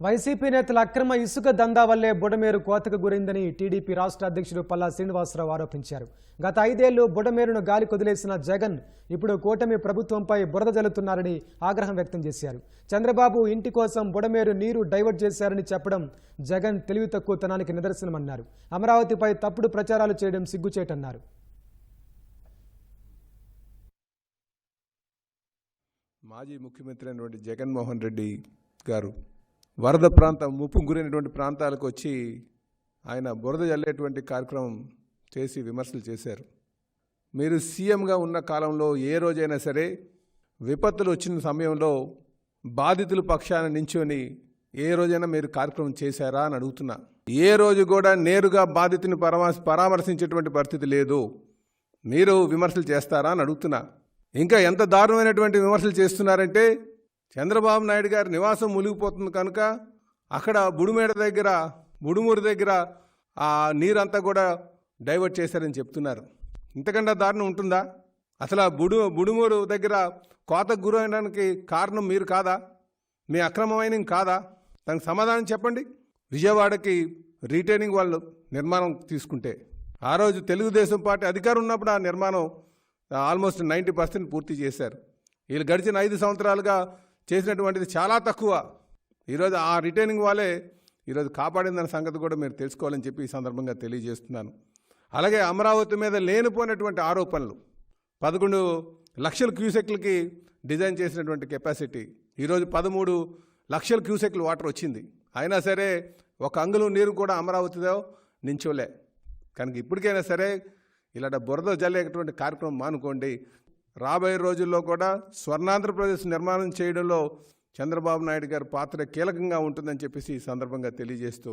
YCP నేతల అక్రమ ఇసుక దందా వల్లే బుడమేరు కోతకు గురైందని టీడీపీ రాష్ట్ర అధ్యక్షుడు పల్లా శ్రీనివాసరావు ఆరోపించారు. గత ఐదేళ్ళు బుడమేరును గాలి కొదిలేసిన జగన్ ఇప్పుడు కూటమి ప్రభుత్వంపై బురద జల్లుతున్నారని ఆగ్రహం వ్యక్తం చేశారు. చంద్రబాబు ఇంటి కోసం బుడమేరు నీరు డైవర్ట్ చేశారని చెప్పడం జగన్ తెలివి తక్కువతనానికి నిదర్శనమన్నారు. అమరావతిపై తప్పుడు ప్రచారాలు చేయడం సిగ్గుచేటన్నారు. మాజీ ముఖ్యమంత్రి అయినటువంటి జగన్మోహన్ రెడ్డి గారు వరద ప్రాంతం ముప్పు గురైనటువంటి ప్రాంతాలకు వచ్చి ఆయన బురద జల్లేటువంటి కార్యక్రమం చేసి విమర్శలు చేశారు. మీరు సీఎంగా ఉన్న కాలంలో ఏ రోజైనా సరే విపత్తులు వచ్చిన సమయంలో బాధితుల పక్షాన నించొని ఏ రోజైనా మీరు కార్యక్రమం చేశారా అని అడుగుతున్నా. ఏ రోజు కూడా నేరుగా బాధితుని పరామర్శ పరామర్శించేటువంటి పరిస్థితి లేదు. మీరు విమర్శలు చేస్తారా అని అడుగుతున్నా. ఇంకా ఎంత దారుణమైనటువంటి విమర్శలు చేస్తున్నారంటే చంద్రబాబు నాయుడు గారి నివాసం మునిగిపోతుంది కనుక అక్కడ బుడుమేడ దగ్గర బుడుమూరు దగ్గర ఆ నీరంతా కూడా డైవర్ట్ చేశారని చెప్తున్నారు. ఇంతకన్నా దారుణం ఉంటుందా? అసలు ఆ బుడు బుడుమూరు దగ్గర కోతకు గురైనడానికి కారణం మీరు కాదా? మీ అక్రమమైన కాదా? దానికి సమాధానం చెప్పండి. విజయవాడకి రీటైనింగ్ వాళ్ళు నిర్మాణం తీసుకుంటే. ఆ రోజు తెలుగుదేశం పార్టీ అధికారం ఉన్నప్పుడు ఆ నిర్మాణం ఆల్మోస్ట్ నైంటీ పర్సెంట్ పూర్తి చేశారు. వీళ్ళు గడిచిన ఐదు సంవత్సరాలుగా చేసినటువంటిది చాలా తక్కువ. ఈరోజు ఆ రిటైనింగ్ వాళ్ళే ఈరోజు కాపాడిందన్న సంగతి కూడా మీరు తెలుసుకోవాలని చెప్పి ఈ సందర్భంగా తెలియజేస్తున్నాను. అలాగే అమరావతి మీద లేనిపోయినటువంటి ఆరోపణలు పదకొండు లక్షల క్యూసెక్లకి డిజైన్ చేసినటువంటి కెపాసిటీ ఈరోజు పదమూడు లక్షల క్యూసెక్లు వాటర్ వచ్చింది. అయినా సరే ఒక అంగులు నీరు కూడా అమరావతిలో నించోలే. కనుక ఇప్పటికైనా సరే ఇలాంటి బురద జల్లేటువంటి కార్యక్రమం మానుకోండి. రాబోయే రోజుల్లో కూడా స్వర్ణాంధ్రప్రదేశ్ నిర్మాణం చేయడంలో చంద్రబాబు నాయుడు గారి పాత్ర కీలకంగా ఉంటుందని చెప్పేసి ఈ సందర్భంగా తెలియజేస్తూ